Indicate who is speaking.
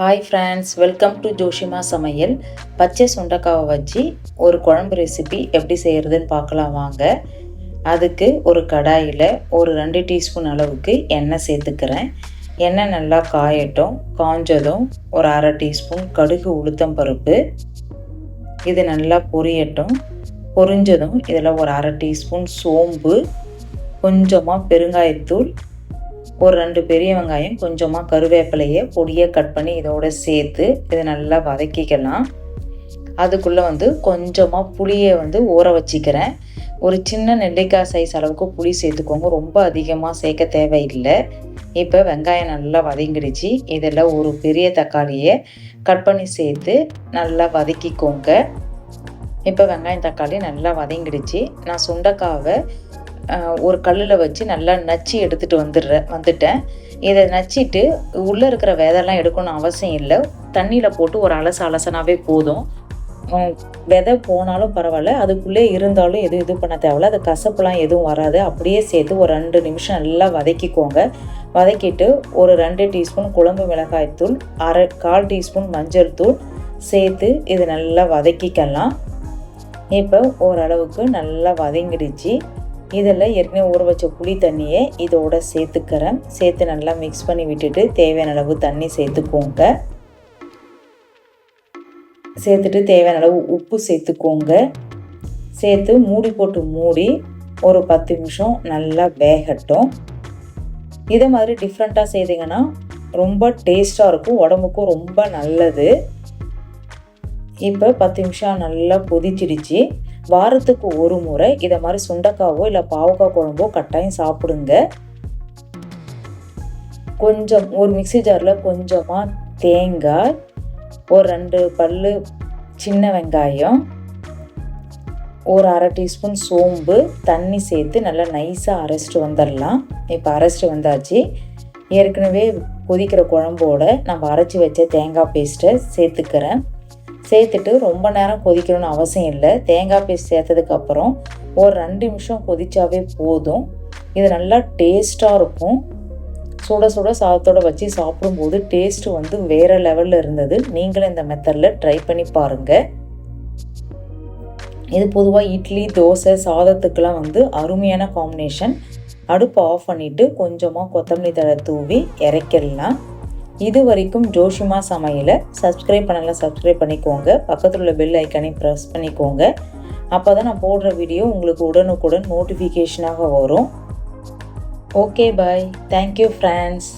Speaker 1: Hi friends welcome to Joshima சமையல் பச்சை சுண்டக்காவை வச்சு ஒரு குழம்பு ரெசிபி எப்படி செய்கிறதுன்னு பார்க்கலாம் வாங்க. அதுக்கு ஒரு கடாயில் ஒரு ரெண்டு டீஸ்பூன் அளவுக்கு எண்ணெய் சேர்த்துக்கிறேன். எண்ணெய் நல்லா காயட்டும். காஞ்சதும் ஒரு அரை டீஸ்பூன் கடுகு உளுத்தம் பருப்பு. இது நல்லா பொரியட்டும். பொரிஞ்சதும் இதில் ஒரு அரை டீஸ்பூன் சோம்பு. கொஞ்சமாக பெருங்காயத்தூள். ஒரு ரெண்டு பெரிய வெங்காயம் கொஞ்சமாக கருவேப்பிலையை பொடியை கட் பண்ணி இதோட சேர்த்து இதை நல்லா வதக்கிக்கலாம். அதுக்குள்ளே வந்து கொஞ்சமாக புளியை வந்து ஊற வச்சிக்கிறேன். ஒரு சின்ன நெல்லிக்காய் சைஸ் அளவுக்கு புளி சேர்த்துக்கோங்க. ரொம்ப அதிகமாக சேர்க்க தேவையில்லை. இப்போ வெங்காயம் நல்லா வதங்கிடுச்சு. இதில் ஒரு பெரிய தக்காளியை கட் பண்ணி சேர்த்து நல்லா வதக்கிக்கோங்க. இப்போ வெங்காயம் தக்காளி நல்லா வதங்கிடுச்சு. நான் சுண்டக்காவை ஒரு கல்லில் வச்சு நல்லா நச்சு எடுத்துகிட்டு வந்துடுறேன் வந்துட்டேன். இதை நச்சிட்டு உள்ளே இருக்கிற விதைலாம் எடுக்கணும் அவசியம் இல்லை. தண்ணியில் போட்டு ஒரு அலச அலசனாவே போதும். விதை போனாலும் பரவாயில்ல அதுக்குள்ளே இருந்தாலும் எதுவும் இது பண்ண தேவையில்ல. அது கசப்புலாம் எதுவும் வராது. அப்படியே சேர்த்து ஒரு ரெண்டு நிமிஷம் நல்லா வதக்கிக்கோங்க. வதக்கிட்டு ஒரு ரெண்டு டீஸ்பூன் குழம்பு மிளகாய்த்தூள் அரை கால் டீஸ்பூன் மஞ்சள் தூள் சேர்த்து இது நல்லா வதக்கிக்கலாம். இப்போ ஓரளவுக்கு நல்லா வதங்கிடுச்சு. இதில் ஏற்கனவே ஊற வச்ச புளி தண்ணியை இதோட சேர்த்துக்கிறேன். சேர்த்து நல்லா மிக்ஸ் பண்ணி விட்டுட்டு தேவையான அளவு தண்ணி சேர்த்துக்கோங்க. சேர்த்துட்டு தேவையான அளவு உப்பு சேர்த்துக்கோங்க. சேர்த்து மூடி போட்டு மூடி ஒரு பத்து நிமிஷம் நல்லா வேகட்டும். இதே மாதிரி டிஃப்ரெண்ட்டாக செய்தீங்கன்னா ரொம்ப டேஸ்ட்டாக இருக்கும். உடம்புக்கும் ரொம்ப நல்லது. இப்போ பத்து நிமிஷம் நல்லா கொதிச்சிடுச்சு. வாரத்துக்கு ஒரு முறை இதை மாதிரி சுண்டக்காவோ இல்லை பாவக்காய் குழம்போ கட்டாயம் சாப்பிடுங்க. கொஞ்சம் ஒரு மிக்சி ஜாரில் கொஞ்சமாக தேங்காய் ஒரு ரெண்டு பல் சின்ன வெங்காயம் ஒரு அரை டீஸ்பூன் சோம்பு தண்ணி சேர்த்து நல்லா நைஸாக அரைச்சிட்டு வந்துடலாம். இப்போ அரைச்சிட்டு வந்தாச்சு. ஏற்கனவே கொதிக்கிற குழம்போட நம்ம அரைச்சி வச்ச தேங்காய் பேஸ்ட்டை சேர்த்துக்கிறேன். சேர்த்துட்டு ரொம்ப நேரம் கொதிக்கணும்னு அவசியம் இல்லை. தேங்காய் பேஸ்ட் சேர்த்ததுக்கப்புறம் ஒரு ரெண்டு நிமிஷம் கொதிச்சாவே போதும். இது நல்லா டேஸ்ட்டாக இருக்கும். சுட சுட சாதத்தோடு வச்சு சாப்பிடும்போது டேஸ்ட்டு வந்து வேறு லெவலில் இருந்தது. நீங்களும் இந்த மெத்தடில் ட்ரை பண்ணி பாருங்கள் இது பொதுவாக இட்லி தோசை சாதத்துக்கெலாம் வந்து அருமையான காம்பினேஷன் அடுப்பு ஆஃப் பண்ணிவிட்டு கொஞ்சமாக கொத்தமல்லி தழை தூவி இறக்கிடலாம் இது வரைக்கும் ஜோஷிமா சமையலை சப்ஸ்கிரைப் பண்ணலாம் சப்ஸ்கிரைப் பண்ணிக்கோங்க. பக்கத்தில் உள்ள பெல் ஐக்கானையும் ப்ரெஸ் பண்ணிக்கோங்க. அப்போ தான் நான் போடுற வீடியோ உங்களுக்கு உடனுக்குடன் நோட்டிஃபிகேஷனாக வரும். Okay bye thank you friends